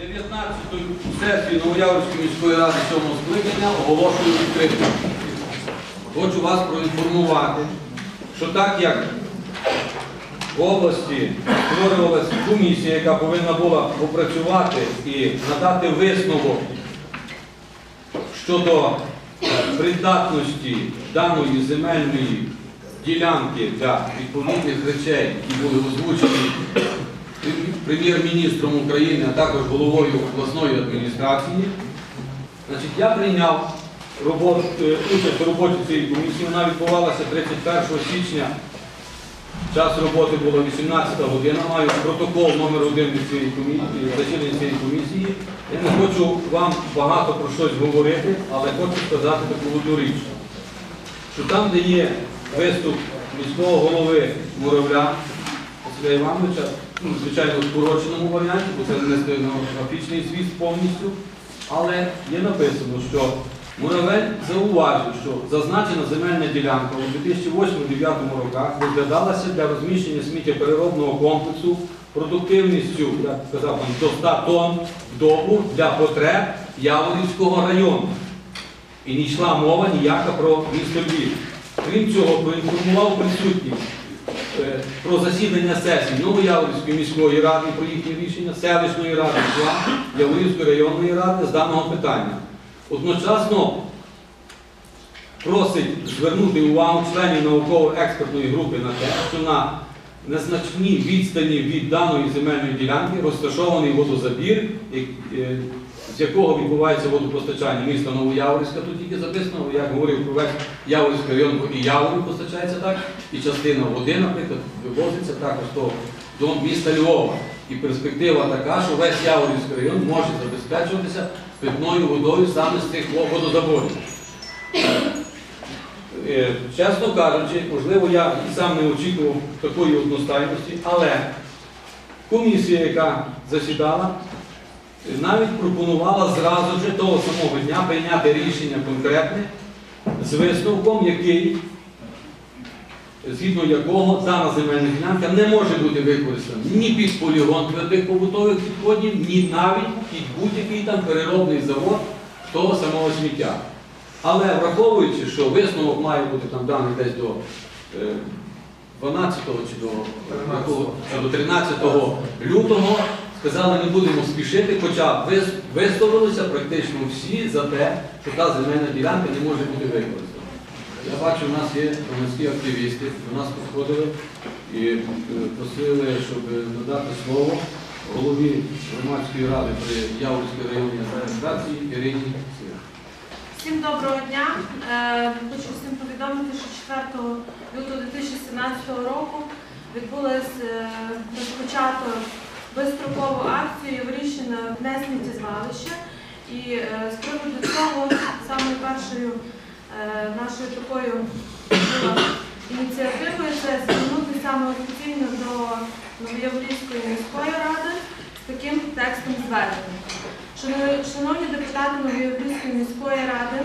19-ту сесію Новояворської міської ради 7 скликання оголошую відкритою. Хочу вас проінформувати, що так як в області створювалася комісія, яка повинна була опрацювати і надати висновок щодо придатності даної земельної ділянки для відповідних речей, які були озвучені прем'єр-міністром України, а також головою обласної адміністрації. Я прийняв е, участь у роботі цієї комісії. Вона відбувалася 31 січня. Час роботи було 18 година. Маю протокол номер один від цієї комісії, засідання цієї комісії. Я не хочу вам багато про щось говорити, але хочу сказати таку одну річ, що там, де є виступ міського голови Муравля Василя Івановича, ну, звичайно, в скороченому варіанті, бо це не стенографічний звіт повністю, але є написано, що Муравель зауважив, що зазначена земельна ділянка у 2008-2009 роках розглядалася для розміщення сміттєпереробного комплексу продуктивністю, як сказав там, до 100 тонн добу для потреб Яворівського району. І не йшла мова ніяка про місто Львів. Крім цього, проінформував присутніх е, про засідання сесії Новояворівської міської ради про їхнє рішення, селищної ради Яворівської районної ради з даного питання. Одночасно просить звернути увагу членів науково-експертної групи на те, що на незначній відстані від даної земельної ділянки розташований водозабір, е, з якого відбувається водопостачання міста Новояворівська. Тут тільки записано, як говорив про весь Яворівський район, і Яворів постачається так, і частина води, наприклад, вивозиться також до, до міста Львова. І перспектива така, що весь Яворівський район може забезпечуватися питною водою саме з цих водозаборів. Е, Чесно кажучи, можливо, я і сам не очікував такої одностайності, але комісія, яка засідала, навіть пропонувала зразу ж того самого дня прийняти рішення конкретне з висновком, який, згідно якого дана земельна ділянка не може бути використана ні під полігон твердих побутових відходів, ні навіть під будь-який там переробний завод того самого сміття. Але враховуючи, що висновок має бути там даний десь до е, 12 чи до, якого- чи до 13 лютого, сказали, не будемо спішити, хоча висловилися практично всі за те, що та земельна ділянка не може бути використана. Я бачу, у нас є громадські активісти, до нас підходили і е, просили, щоб надати слово голові громадської ради при Яворівській районній адміністрації Ірині Сир. Всім доброго дня. Е, Хочу всім повідомити, що 4 лютого 2017 року відбулась е, розпочато безстрокову акцію Євріщина не сміттєзвалище. І е, з приводу цього саме першою е, нашою такою ініціативою це звернути саме офіційно до Новоєврійської міської ради з таким текстом звернення. Шановні депутати Новоєврійської міської ради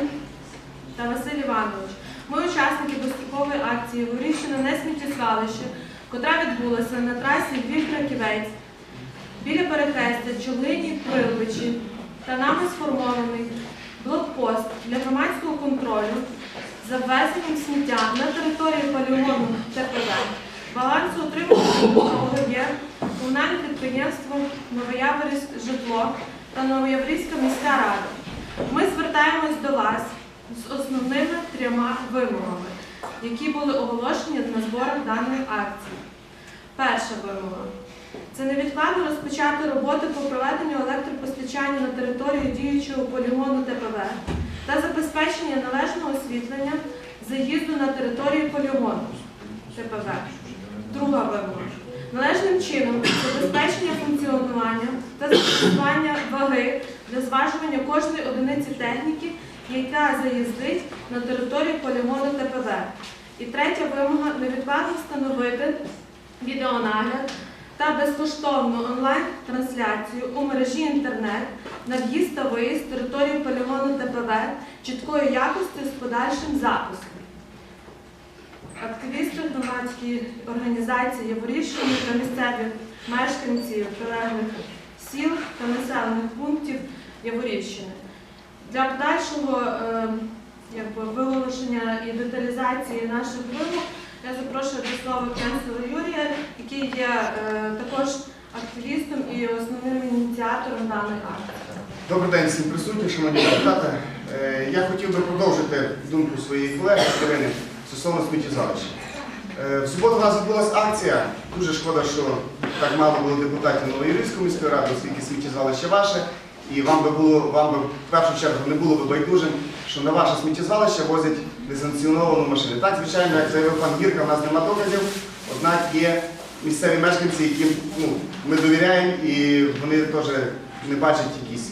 та Василь Іванович, ми учасники безстрокової акції Горіщина не сміттєзвалище, котра відбулася на трасі Львів-Краківець біля перехрестя Чолині Прилбичі та нами сформований блокпост для громадського контролю за ввезенням сміття на території полігону ТПВ, балансу ОГЄ, комунальне підприємство Новояворівськ житло та Новояврівська міська рада. Ми звертаємось до вас з основними трьома вимогами, які були оголошені на зборах даної акції. Перша вимога це невідкладно розпочати роботи по проведенню електропостачання на території діючого полігону ТПВ та забезпечення належного освітлення заїзду на територію полігону ТПВ. Друга вимога. Належним чином забезпечення функціонування та застосування ваги для зважування кожної одиниці техніки, яка заїздить на територію полігону ТПВ. І третя вимога невідкладно встановити відеонагляд та безкоштовну онлайн-трансляцію у мережі інтернет на в'їзд та виїзд території полігону ТПВ чіткої якості з подальшим записом. Активісти громадської організації Яворівщини та місцеві мешканці прилеглих сіл та населених пунктів Яворівщини. Для подальшого е, виголошення і деталізації наших вимог я запрошую до слова який є е, також активістом і основним ініціатором даної акції. Добрий день всім присутнім, шановні депутати. Е, Я хотів би продовжити думку своєї колеги Катерини стосовно сміттєзвалища. Е, В суботу у нас відбулася акція. Дуже шкода, що так мало було депутатів Новоїрівської міської ради, оскільки сміттєзвалище ваше. І вам би було вам би в першу чергу не було би байдужим, що на ваше сміттєзвалище возять несанкціоновану машину. Так, звичайно, як заявив пан Гірка, у нас нема доказів, однак є місцеві мешканці, яким ну, ми довіряємо, і вони теж не бачать якісь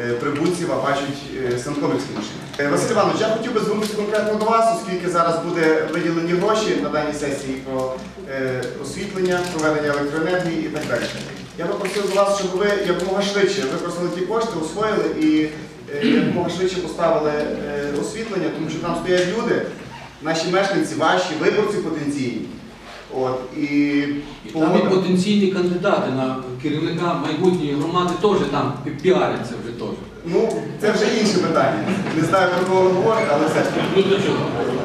е, прибульців, а бачать е, санковицькі машини. Е, Василь Іванович, я хотів би звернутися конкретно до вас, оскільки зараз буде виділені гроші на даній сесії про освітлення, проведення електроенергії і так далі. Я би просив до вас, щоб ви якомога швидше використали ті кошти, освоїли і якомога швидше поставили освітлення, тому що там стоять люди, наші мешканці, ваші, виборці потенційні. От, і І там і потенційні кандидати на керівника майбутньої громади теж там пі- піаряться вже теж. Ну, це вже інше питання. Не знаю, про кого ви говорите, але все. Ну до чого?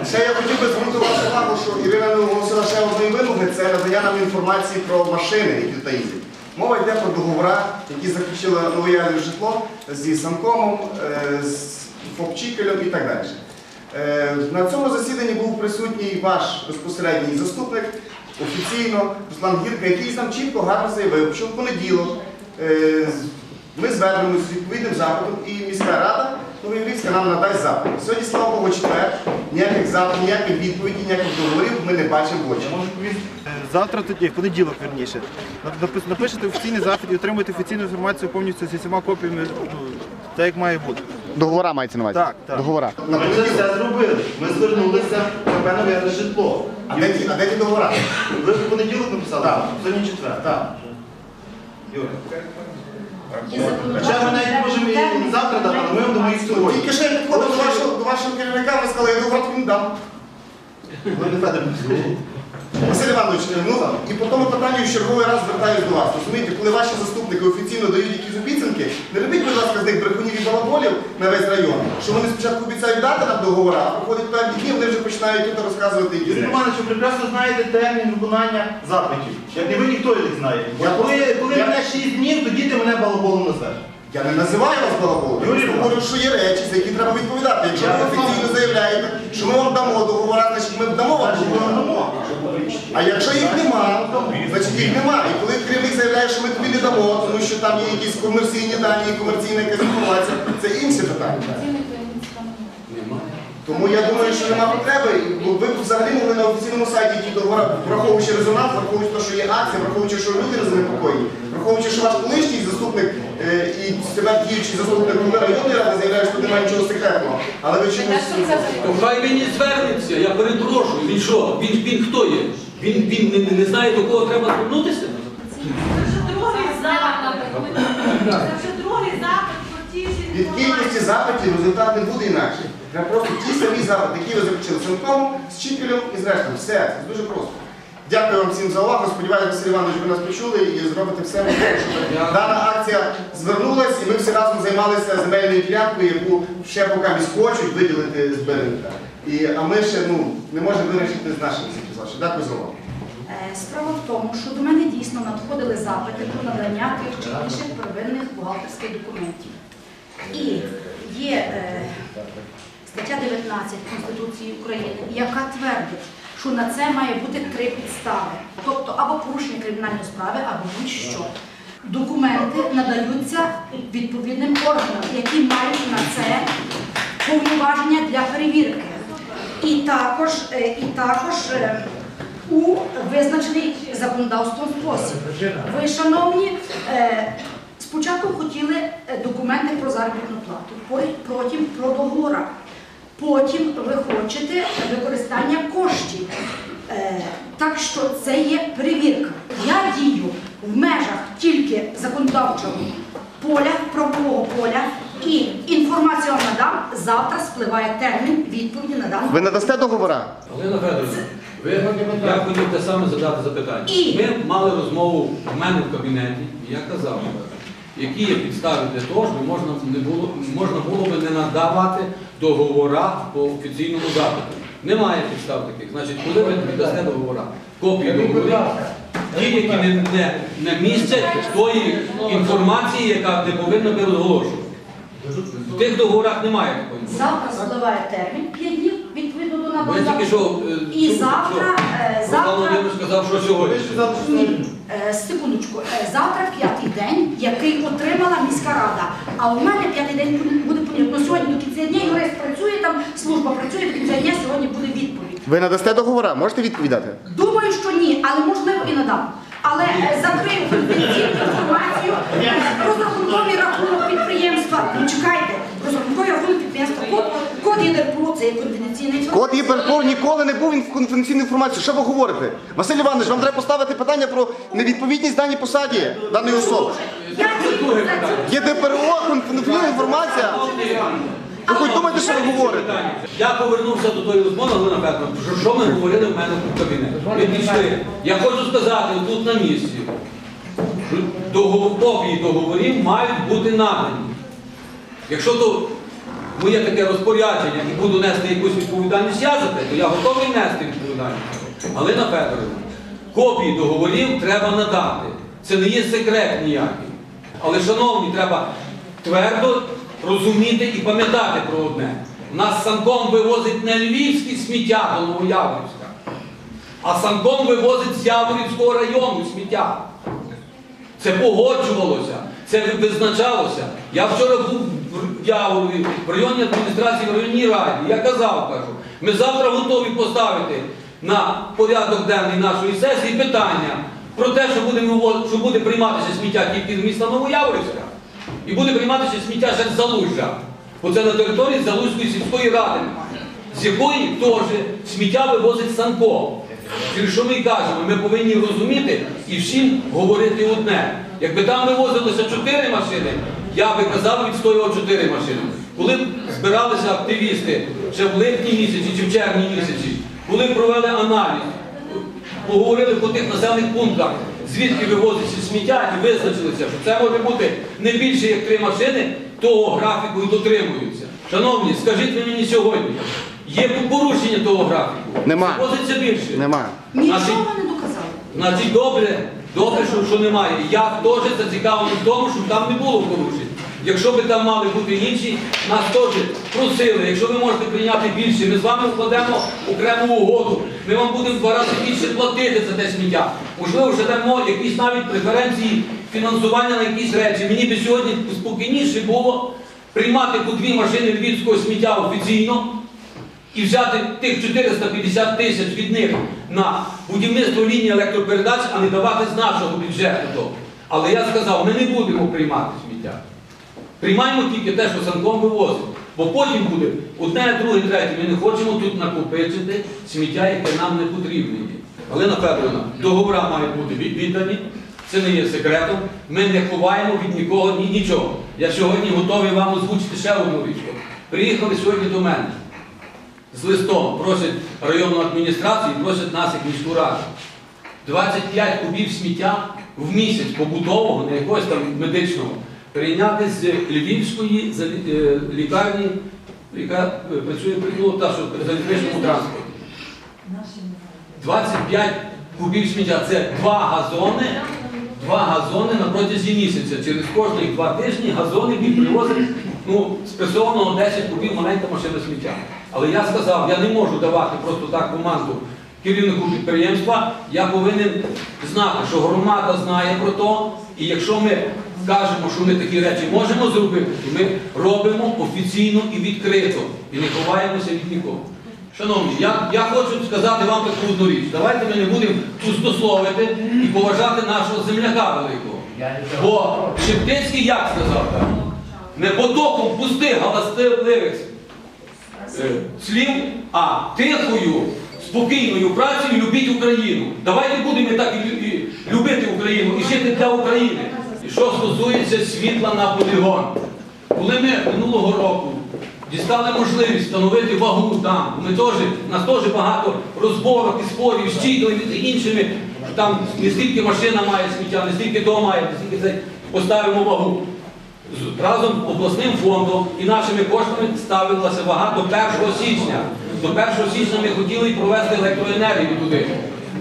Ще я хотів би звернути вашу увагу, що Ірина не оголосила ще одної вимоги, це надання нам інформації про машини, які тут їздять. Мова йде про договори, які заключила новоявне житло зі Санкомом, е, з ФОПЧікелем і так далі. Е, На цьому засіданні був присутній ваш безпосередній заступник офіційно Руслан Гірка, який нам чітко гарно заявив, що в понеділок е, ми звернемось з відповідним запитом і міська рада Новоєврівська нам надасть запит. Сьогодні, слава Богу, четвер, ніяких запитів, ніяких відповідей, ніяких договорів ми не бачимо в очі. Повісти. Завтра тоді, в понеділок верніше. Напишете офіційний запит і отримуєте офіційну інформацію повністю зі всіма копіями, ну, так як має бути. Договора мається на увазі? Так, так. Договора. Ми вже все зробили. Ми звернулися в нове житло. А де ті, а де ті договора? Ви в понеділок написали? Так. Сьогодні четвер. Так. Юра. Хоча ми навіть можемо і завтра дати, але ми дамо їх сьогодні. Тільки що я підходив до вашого, до вашого керівника, ви сказали, я договор не дам. Володимир Федорович, Василь Іванович, ну і по тому питанню в черговий раз звертаюся до вас. Розумієте, коли ваші заступники офіційно дають якісь обіцянки, не робіть, будь ласка, з них брехунів і балаболів на весь район, що вони спочатку обіцяють дати нам договори, а проходять певні дні, вони вже починають тут розказувати. Юрій. Романович, ви прекрасно знаєте термін виконання запитів. Як не ви, ніхто їх знає. Я коли, коли мене 6 днів, тоді ти мене балаболом назвеш. Я не називаю вас балаболом, я просто говорю, що є речі, за які треба відповідати. Якщо ви офіційно заявляєте, що ми вам дамо договори, значить ми дамо вам договори. дамо. А якщо їх нема, значить їх нема. І коли керівник заявляє, що ми тобі не дамо, тому що там є якісь комерційні дані, комерційна якась інформація, це інше питання. Тому я думаю, що нема потреби. Бо Ви б взагалі могли на офіційному сайті ті договори, враховуючи резонанс, враховуючи те, що є акція, враховуючи, що люди занепокоєні, враховуючи, що ваш колишній заступник е, і тепер діючий заступник голови районної ради заявляє, що тут немає нічого секретного. Але ви чомусь. То хай він і звернеться, я перепрошую. Він що? Він, він хто є? Він, він не, не знає, до кого треба звернутися? Це вже другий запит. Це вже другий запит про ті ж Від кількості запитів результат не буде інакший. Треба просто ті самі запити, які ви заключили з Сенком, з Чіпілем і з рештом. Все, це дуже просто. Дякую вам всім за увагу. Сподіваюся, Василь Іванович, ви нас почули і зробите все, щоб дана акція звернулася, і ми всі разом займалися земельною ділянкою, яку ще поки хочуть виділити з Беренка. І, а ми ще ну, не можемо вирішити з нашим світом. Дякую за увагу. Е, Справа в тому, що до мене дійсно надходили запити про надання тих чи інших первинних бухгалтерських документів. І є е, стаття 19 Конституції України, яка твердить, що на це має бути три підстави, тобто або порушення кримінальної справи, або будь-що. Документи надаються відповідним органам, які мають на це повноваження для перевірки. І також, е, і також е, у визначений законодавством спосіб. Ви, шановні, е, спочатку хотіли документи про заробітну плату, по- потім про договора, потім ви хочете використання коштів. Е, Так що це є перевірка. Я дію в межах тільки законодавчого поля, правового поля, і інформацію вам надам. Завтра спливає термін відповіді на дану. Ви надасте договори? Олена Федоровна, ви, я хотів те саме задати запитання. І- Ми мали розмову в мене в кабінеті, і я казав, які є підстави для того, щоб можна, не було, можна було би не надавати договора по офіційному запиту. Немає підстав таких. Значить, коли ви віддасте договора, копії договорів, ті, які не, не, не містять тої інформації, яка не повинна би розголошувати. В тих договорах немає такої інформації. Завтра спливає термін 5 днів до Ви тільки запиту. що е, І чули, завтра, що е, Руслан завтра, Володимирович сказав, що сьогодні. ні, е, секундочку, е, завтра п'ятий день, який отримала міська рада. А у мене п'ятий день буде понятно. Сьогодні до кінця дня юрист працює там, служба працює, до кінця дня сьогодні буде відповідь. Ви надасте договора, можете відповідати? Думаю, що ні, але можливо і надам. Але е, закрию конфіденційну інформацію, е, розрахунковий рахунок підприємства. Ну чекайте, розрахунковий рахунок підприємства, код ЄДРПО, це є конфіденційна інформація. Код ЄПРПО ніколи не був в конфіденційній інформації. Що ви говорите? Василь Іванович, вам треба поставити питання про невідповідність даній посаді даної особи. Я тільки за цю ЄДПРО, конфіденційна інформація. Ви хоч думаєте, що ви говорите? Я повернувся до тої розмови, Галина Петровна, що, що ми говорили в мене в кабінеті. Ми пішли. Я хочу сказати, тут на місці, що догов- копії договорів мають бути надані. Якщо то моє таке розпорядження і буду нести якусь відповідальність я за те, то я готовий нести відповідальність. Галина Федорівна, копії договорів треба надати. Це не є секрет ніякий. Але, шановні, треба твердо розуміти і пам'ятати про одне. Нас санком вивозить не львівські сміття до Новояворівська, а санком вивозить з Яворівського району сміття. Це погоджувалося, це визначалося. Я вчора був Яворові, в районній адміністрації, в районній раді. Я казав, кажу, ми завтра готові поставити на порядок денний нашої сесії питання про те, що, будемо, що буде прийматися сміття тільки з міста Новояворівська і буде прийматися сміття ще з Залужжя. Бо це на території Залузької сільської ради, з якої теж сміття вивозить Санко. Через що ми кажемо, ми повинні розуміти і всім говорити одне. Якби там вивозилося чотири машини, я би казав, відстоював чотири машини. Коли б збиралися активісти ще в липні місяці чи в червні місяці, коли провели аналіз, поговорили по тих населених пунктах, звідки вивозиться сміття, і визначилися, що це може бути не більше як три машини, того графіку і дотримуються. Шановні, скажіть ви мені сьогодні, є порушення того графіку? Нема. Возиться більше. Нема. Нічого не доказали. Значить, добре, добре, що, що немає. Я теж зацікавлений в тому, щоб там не було порушень. Якщо би там мали бути інші, нас теж просили, якщо ви можете прийняти більше, ми з вами вкладемо окрему угоду, ми вам будемо два рази більше платити за те сміття. Можливо, вже дамо якісь навіть преференції фінансування на якісь речі. Мені би сьогодні спокійніше було приймати по дві машини львівського сміття офіційно і взяти тих 450 тисяч від них на будівництво лінії електропередач, а не давати з нашого бюджету то. Але я сказав, ми не будемо приймати сміття. Приймаємо тільки те, що санком вивозить. Бо потім буде одне, друге, третє. Ми не хочемо тут накопичити сміття, яке нам не потрібне. Галина Федоровна, договора мають бути від- віддані. Це не є секретом. Ми не ховаємо від нікого ні нічого. Я сьогодні готовий вам озвучити ще одну річ. Приїхали сьогодні до мене з листом, просять районну адміністрацію, і просять нас як міську раду. 25 кубів сміття в місяць побутового, не якогось там медичного, прийняти з Львівської е, лікарні, яка е, працює ну, та, що при залізничному транспорті. 25 кубів сміття це два газони, два газони на протязі місяця. Через кожні два тижні газони він привозить ну, спресованого 10 кубів маленька машина сміття. Але я сказав, я не можу давати просто так команду керівнику підприємства. Я повинен знати, що громада знає про то, і якщо ми кажемо, що ми такі речі можемо зробити, то ми робимо офіційно і відкрито, і не ховаємося від нікого. Шановні, я, я хочу сказати вам таку одну річ. Давайте ми не будемо пустословити і поважати нашого земляка великого. Бо Шептицький як сказав? так? Не потоком пустих галастивих е, слів, а тихою, спокійною працею любіть Україну. Давайте будемо так і, лю- і любити Україну і жити для України. І що стосується світла на полігон. Коли ми минулого року дістали можливість встановити вагу там, ми теж, у нас теж багато розборок і спорів Чідою і іншими, там не стільки машина має сміття, не стільки то має, не стільки це. поставимо вагу. Разом з обласним фондом і нашими коштами ставилася вага до 1 січня. До 1 січня ми хотіли провести електроенергію туди.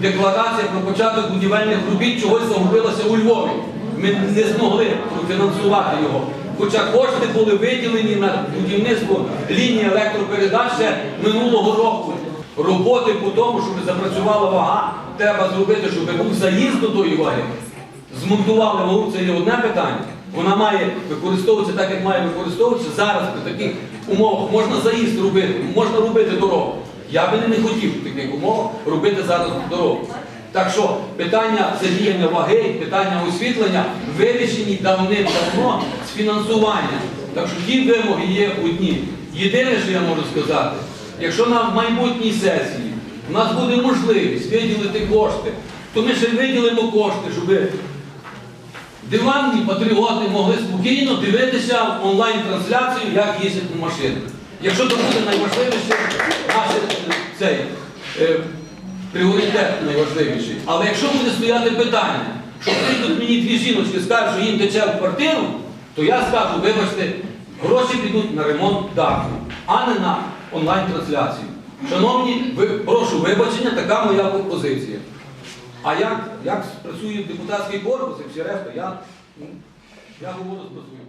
Декларація про початок будівельних робіт чогось загубилася у Львові. Ми не змогли профінансувати його. Хоча кошти були виділені на будівництво лінії електропередач ще минулого року. Роботи по тому, щоб запрацювала вага, треба зробити, щоб був заїзд до тої ваги. Змонтували вагу, це є одне питання. Вона має використовуватися так, як має використовуватися. Зараз при таких умовах можна заїзд робити, можна робити дорогу. Я би не хотів в таких умовах робити зараз дорогу. Так що питання задіяння ваги, питання освітлення вирішені давним-давно з фінансування. Так що ті вимоги є одні. Єдине, що я можу сказати, якщо на майбутній сесії у нас буде можливість виділити кошти, то ми ще виділимо кошти, щоб диванні патріоти могли спокійно дивитися онлайн-трансляцію, як їздять на машинах. Якщо це буде найважливіше, наш цей е, пріоритет найважливіший. Але якщо буде стояти питання, що прийдуть мені дві жіночки скажуть, що їм тече в квартиру, то я скажу, вибачте, гроші підуть на ремонт даху, а не на онлайн-трансляцію. Шановні, прошу вибачення, така моя позиція. А як, як працює депутатський корпус і всі решта, я, я говорю з.